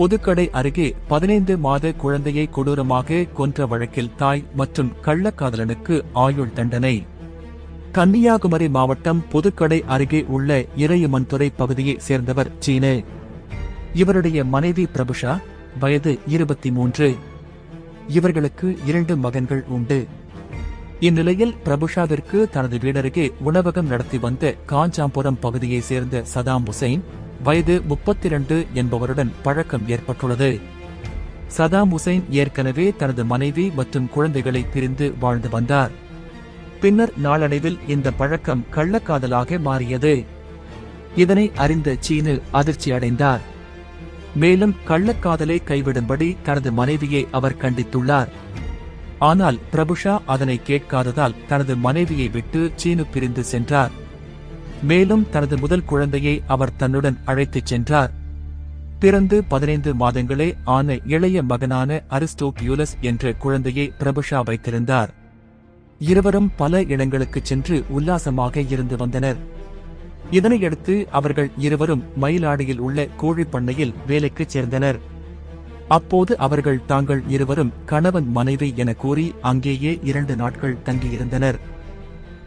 பொதுக்கடை அருகே பதினைந்து மாத குழந்தையை கொடூரமாக கொன்ற வழக்கில் தாய் மற்றும் கள்ளக்காதலனுக்கு ஆயுள் தண்டனை. கன்னியாகுமரி மாவட்டம் பொதுக்கடை அருகே உள்ள இறையமன்துறை பகுதியை சேர்ந்தவர் சீனு. இவருடைய மனைவி பிரபுஷா வயது இருபத்தி மூன்று இவர்களுக்கு இரண்டு மகன்கள் உண்டு. இந்நிலையில் பிரபுஷாவிற்கு தனது வீடருகே உணவகம் நடத்தி வந்த காஞ்சாம்புரம் பகுதியைச் சேர்ந்த சதாம் ஹுசைன் வயது முப்பத்தி இரண்டு என்பவருடன் பழக்கம் ஏற்பட்டுள்ளது. சதாம் ஹுசைன் ஏற்கனவே தனது மனைவி மற்றும் குழந்தைகளை பிரிந்து வாழ்ந்து வந்தார். பின்னர் நாளடைவில் இந்த பழக்கம் கள்ளக்காதலாக மாறியது. இதனை அறிந்த சீனு அதிர்ச்சி அடைந்தார் மேலும் கள்ளக்காதலை கைவிடும்படி தனது மனைவியை அவர் கண்டித்துள்ளார். ஆனால் பிரபுஷா அதனை கேட்காததால் தனது மனைவியை விட்டு சீனு பிரிந்து சென்றார். மேலும் தனது முதல் குழந்தையை அவர் தன்னுடன் அழைத்துச் சென்றார். பிறந்து பதினைந்து மாதங்களே ஆன இளைய மகனான அரிஸ்டோபியூலஸ் என்ற குழந்தையை பிரபுஷா வைத்திருந்தார். இருவரும் பல இடங்களுக்கு சென்று உல்லாசமாக இருந்து வந்தனர். இதனையடுத்து அவர்கள் இருவரும் மயிலாடியில் உள்ள கோழிப் பண்ணையில் வேலைக்குச் சேர்ந்தனர். அப்போது அவர்கள் தாங்கள் இருவரும் கணவன் மனைவி என கூறி அங்கேயே இரண்டு நாட்கள் தங்கியிருந்தனர்.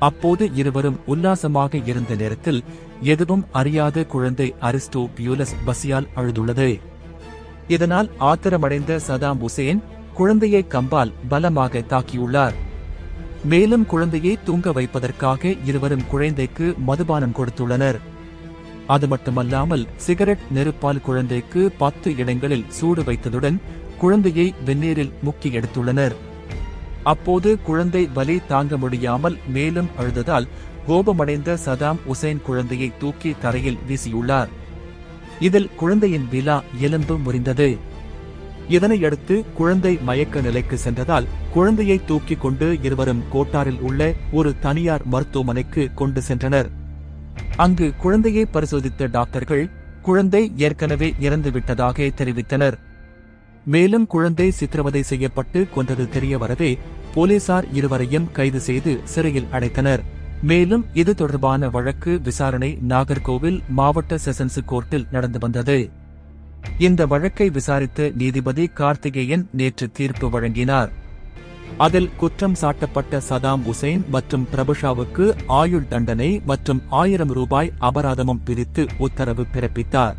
அப்போது இருவரும் உல்லாசமாக இருந்த நேரத்தில் எதுவும் அறியாத குழந்தை அரிஸ்டோ பியூலஸ் பசியால் அழுதுள்ளது. இதனால் ஆத்திரமடைந்த சதாம் ஹுசேன் குழந்தையை கம்பால் பலமாக தாக்கியுள்ளார். மேலும் குழந்தையை தூங்க வைப்பதற்காக இருவரும் குழந்தைக்கு மதுபானம் கொடுத்துள்ளனர். அது மட்டுமல்லாமல் சிகரெட் நெருப்பால் குழந்தைக்கு பத்து இடங்களில் சூடு வைத்ததுடன் குழந்தையை வெந்நீரில் முக்கி எடுத்துள்ளனர். அப்போது குழந்தை வலி தாங்க முடியாமல் மேலும் அழுததால் கோபமடைந்த சதாம் உசேன் குழந்தையை தூக்கி தரையில் வீசியுள்ளார். இதில் குழந்தையின் விழா எலும்பு முறிந்தது. இதனையடுத்து குழந்தை மயக்க நிலைக்கு சென்றதால் குழந்தையை தூக்கிக் கொண்டு இருவரும் கோட்டாரில் உள்ள ஒரு தனியார் மருத்துவமனைக்கு கொண்டு சென்றனர். அங்கு குழந்தையை பரிசோதித்த டாக்டர்கள் குழந்தை ஏற்கனவே இறந்துவிட்டதாக தெரிவித்தனர். மேலும் குழந்தை சித்திரவதை செய்யப்பட்டு கொன்றது தெரிய வரவே போலீசார் இருவரையும் கைது செய்து சிறையில் அடைத்தனர். மேலும் இது தொடர்பான வழக்கு விசாரணை நாகர்கோவில் மாவட்ட செசன்ஸ் கோர்ட்டில் நடந்து வந்தது. இந்த வழக்கை விசாரித்த நீதிபதி கார்த்திகேயன் நேற்று தீர்ப்பு வழங்கினார். அதில் குற்றம் சாட்டப்பட்ட சதாம் உசைன் மற்றும் பிரபுஷாவுக்கு ஆயுள் தண்டனை மற்றும் ஆயிரம் ரூபாய் அபராதமும் பிரித்து உத்தரவு பிறப்பித்தார்.